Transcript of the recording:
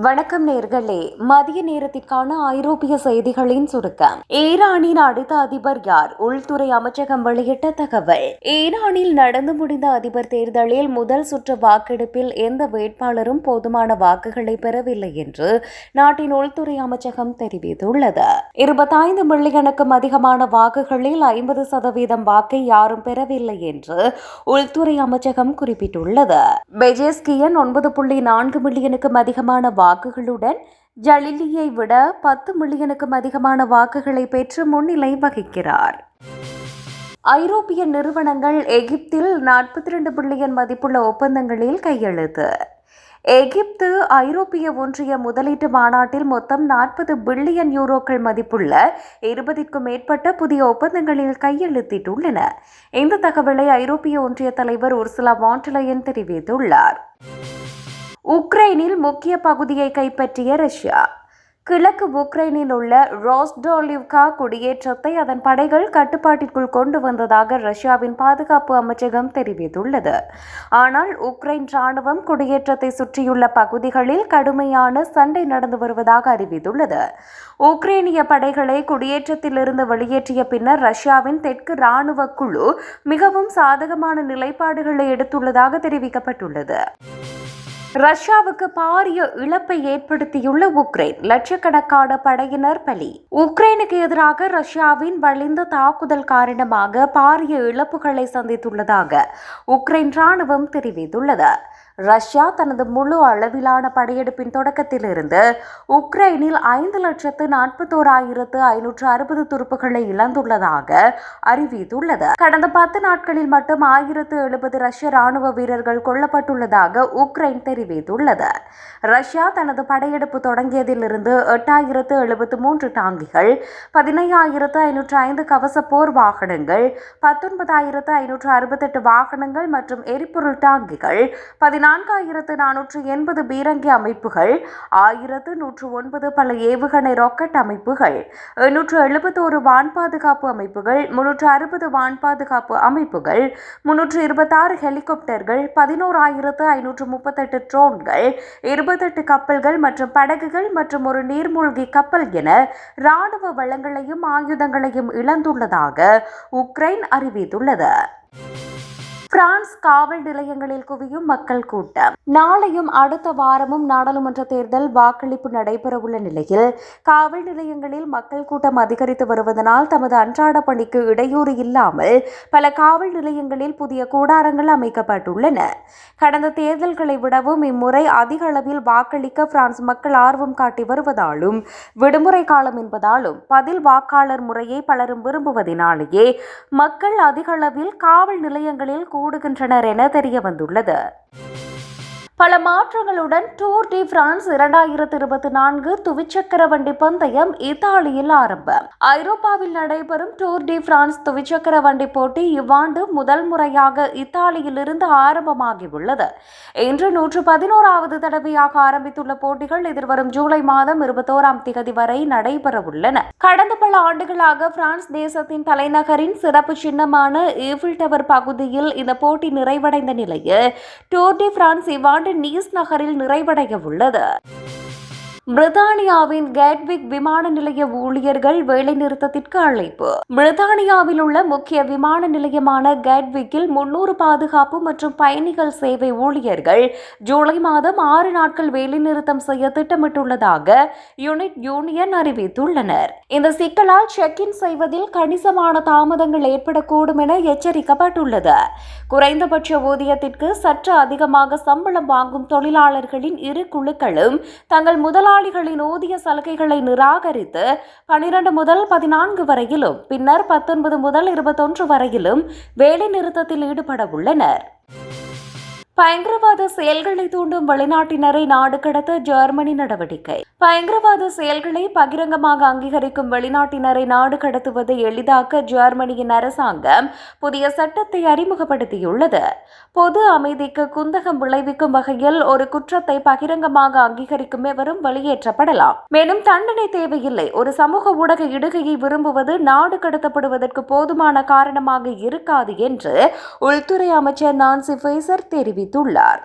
வணக்கம் நேர்களே. மதிய நேரத்திற்கான ஐரோப்பிய செய்திகளின் சுருக்கம். ஈரானின் அடுத்த அதிபர் யார்? உள்துறை அமைச்சகம் வெளியிட்ட தகவல். ஈரானில் நடந்து முடிந்த அதிபர் தேர்தலில் முதல் சுற்று வாக்கெடுப்பில் எந்த வேட்பாளரும் போதுமான வாக்குகளை பெறவில்லை என்று நாட்டின் உள்துறை அமைச்சகம் தெரிவித்துள்ளது. இருபத்தைந்து மில்லியனுக்கும் அதிகமான வாக்குகளில் ஐம்பது சதவீதம் வாக்கை யாரும் பெறவில்லை என்று உள்துறை அமைச்சகம் குறிப்பிட்டுள்ளது. பெஜேஸ்கியன் ஒன்பது புள்ளி நான்கு மில்லியனுக்கும் அதிகமான வாக்குகளுடன் ஜலிலியை விட பத்து மில்லியனுக்கும் அதிகமான வாக்குகளை பெற்று முன்னிலை வகிக்கிறார். ஐரோப்பிய நிறுவனங்கள் எகிப்தில் நாற்பத்தி ரெண்டு பில்லியன் மதிப்புள்ள ஒப்பந்தங்களில் கையெழுத்து. எகிப்து ஐரோப்பிய ஒன்றிய முதலீட்டு மாநாட்டில் மொத்தம் நாற்பது பில்லியன் யூரோக்கள் மதிப்புள்ள இருபதிற்கும் மேற்பட்ட புதிய ஒப்பந்தங்களில் கையெழுத்திட்டுள்ளன. இந்த தகவலை ஐரோப்பிய ஒன்றிய தலைவர் உர்சுலா வாண்டலையன் தெரிவித்துள்ளார். உக்ரைனில் முக்கிய பகுதியை கைப்பற்றிய ரஷ்யா. கிழக்கு உக்ரைனில் உள்ள ரோஸ்டோலிவ்கா குடியேற்றத்தை அதன் படைகள் கட்டுப்பாட்டிற்குள் கொண்டு வந்ததாக ரஷ்யாவின் பாதுகாப்பு அமைச்சகம் தெரிவித்துள்ளது. ஆனால் உக்ரைன் ராணுவம் குடியேற்றத்தை சுற்றியுள்ள பகுதிகளில் கடுமையான சண்டை நடந்து வருவதாக அறிவித்துள்ளது. உக்ரைனிய படைகளை குடியேற்றத்திலிருந்து வெளியேற்றிய பின்னர் ரஷ்யாவின் தெற்கு ராணுவ குழு மிகவும் சாதகமான நிலைப்பாடுகளை எடுத்துள்ளதாக தெரிவிக்கப்பட்டுள்ளது. ரஷ்யாவுக்கு பாரிய இழப்பை ஏற்படுத்தியுள்ள உக்ரைன். லட்சக்கணக்கான படையினர் பலி. உக்ரைனுக்கு எதிராக ரஷ்யாவின் வலிந்த தாக்குதல் காரணமாக பாரிய இழப்புகளை சந்தித்துள்ளதாக உக்ரைன் ராணுவம் தெரிவித்துள்ளது. ரஷ்யா தனது முழு அளவிலான படையெடுப்பின் தொடக்கத்திலிருந்து உக்ரைனில் ஐந்து லட்சத்து நாற்பத்தோராயிரத்து ஐநூற்று அறுபது துருப்புகளை இழந்துள்ளதாக அறிவித்துள்ளது. கடந்த பத்து நாட்களில் மட்டும் ஆயிரத்து எழுபது ரஷ்ய ராணுவ வீரர்கள் கொல்லப்பட்டுள்ளதாக உக்ரைன் தெரிவித்துள்ளது. ரஷ்யா தனது படையெடுப்பு தொடங்கியதிலிருந்து எட்டாயிரத்து எழுபத்து மூன்று டாங்கிகள் பதினையாயிரத்து ஐநூற்று ஐந்து கவச போர் வாகனங்கள் பத்தொன்பதாயிரத்து ஐநூற்று அறுபத்தெட்டு வாகனங்கள் மற்றும் எரிபொருள் டாங்கிகள் நான்காயிரத்து நானூற்று எண்பது பீரங்கி அமைப்புகள் ஆயிரத்து நூற்று ஒன்பது பல ஏவுகணை ராக்கெட் அமைப்புகள் எண்ணூற்று எழுபத்தோரு வான் பாதுகாப்பு அமைப்புகள் முன்னூற்று அறுபது வான் பாதுகாப்பு அமைப்புகள் முன்னூற்று இருபத்தாறு ஹெலிகாப்டர்கள் பதினோராயிரத்து ஐநூற்று முப்பத்தெட்டு ட்ரோன்கள் இருபத்தெட்டு கப்பல்கள் மற்றும் படகுகள் மற்றும் ஒரு நீர்மூழ்கி கப்பல் என ராணுவ வளங்களையும் ஆயுதங்களையும் இழந்துள்ளதாக உக்ரைன் அறிவித்துள்ளது. பிரான்ஸ் காவல் நிலையங்களில் குவியும் மக்கள் கூட்டம். நாளையும் அடுத்த வாரமும் நாடாளுமன்ற தேர்தல் வாக்களிப்பு நடைபெறவுள்ள நிலையில் காவல் நிலையங்களில் மக்கள் கூட்டம் அதிகரித்து வருவதனால் தமது அன்றாட பணிக்கு இடையூறு இல்லாமல் பல காவல் நிலையங்களில் புதிய கூடாரங்கள் அமைக்கப்பட்டுள்ளன. கடந்த தேர்தல்களை விடவும் இம்முறை அதிக அளவில் வாக்களிக்க பிரான்ஸ் மக்கள் ஆர்வம் காட்டி வருவதாலும் விடுமுறை காலம் என்பதாலும் பதில் வாக்காளர் முறையை பலரும் விரும்புவதினாலேயே மக்கள் அதிக அளவில் காவல் நிலையங்களில் கூடுகின்றனர் என தெரிய வந்துள்ளது பல மாற்றங்களுடன் டூர் டி பிரான்ஸ் இரண்டாயிரத்தி இருபத்தி நான்கு துவிச்சக்கர வண்டி பந்தயம் இத்தாலியில் ஆரம்பம். ஐரோப்பாவில் நடைபெறும் டூர் டி பிரான்ஸ் துவிச்சக்கர வண்டி போட்டி இவ்வாண்டு முதல் முறையாக இத்தாலியிலிருந்து ஆரம்பமாகியுள்ளது. இன்று நூற்று பதினோராவது தடவையாக ஆரம்பித்துள்ள போட்டிகள் எதிர்வரும் ஜூலை மாதம் இருபத்தோராம் திகதி வரை நடைபெறவுள்ளன. கடந்த பல ஆண்டுகளாக பிரான்ஸ் தேசத்தின் தலைநகரின் சிறப்பு சின்னமான ஈஃபில் டவர் பகுதியில் இந்த போட்டி நிறைவடைந்த நிலையில் டூர் டி பிரான்ஸ் இவ்வாண்டு நீஸ் நகரில் நிறைவடைய உள்ளது பிரித்தானியாவின் கேட்விக் விமான நிலைய ஊழியர்கள் வேலைநிறுத்தத்திற்கு அழைப்பு. பிரித்தானியாவில் உள்ள முக்கிய விமான நிலையமான கேட்விக்கில் முன்னூறு பாதுகாப்பு மற்றும் பயணிகள் சேவை ஊழியர்கள் ஜூலை மாதம் ஆறு நாட்கள் வேலைநிறுத்தம் செய்ய திட்டமிட்டுள்ளதாக யூனிட் யூனியன் அறிவித்துள்ளனர். இந்த சிக்கலால் செக் இன் செய்வதில் கணிசமான தாமதங்கள் ஏற்படக்கூடும் என எச்சரிக்கப்பட்டுள்ளது. குறைந்தபட்ச ஊதியத்திற்கு சற்று அதிகமாக சம்பளம் வாங்கும் தொழிலாளர்களின் இரு குழுக்களும் தங்கள் முதலாளி முதலாளிகளின் ஊதிய சலுகைகளை நிராகரித்து பனிரெண்டு முதல் பதினான்கு வரையிலும் பின்னர் பத்தொன்பது முதல் இருபத்தொன்று வரையிலும் வேலைநிறுத்தத்தில் ஈடுபட உள்ளனர். பயங்கரவாத செயல்களை தூண்டும் வெளிநாட்டினரை நாடு கடத்த ஜெர்மனி நடவடிக்கை. பயங்கரவாத செயல்களை பகிரங்கமாக அங்கீகரிக்கும் வெளிநாட்டினரை நாடு கடத்துவதை எளிதாக்க ஜெர்மனியின் அரசாங்கம் புதிய சட்டத்தை அறிமுகப்படுத்தியுள்ளது. பொது அமைதிக்கு குந்தகம் விளைவிக்கும் வகையில் ஒரு குற்றத்தை பகிரங்கமாக அங்கீகரிக்கும் எவரும் வெளியேற்றப்படலாம். மேலும் தண்டனை தேவையில்லை. ஒரு சமூக ஊடக இடுகையை விரும்புவது நாடு கடத்தப்படுவதற்கு போதுமான காரணமாக இருக்காது என்று உள்துறை அமைச்சர் நான்சி ஃபேசர் தெரிவித்தார். தெரிவித்துள்ளார்.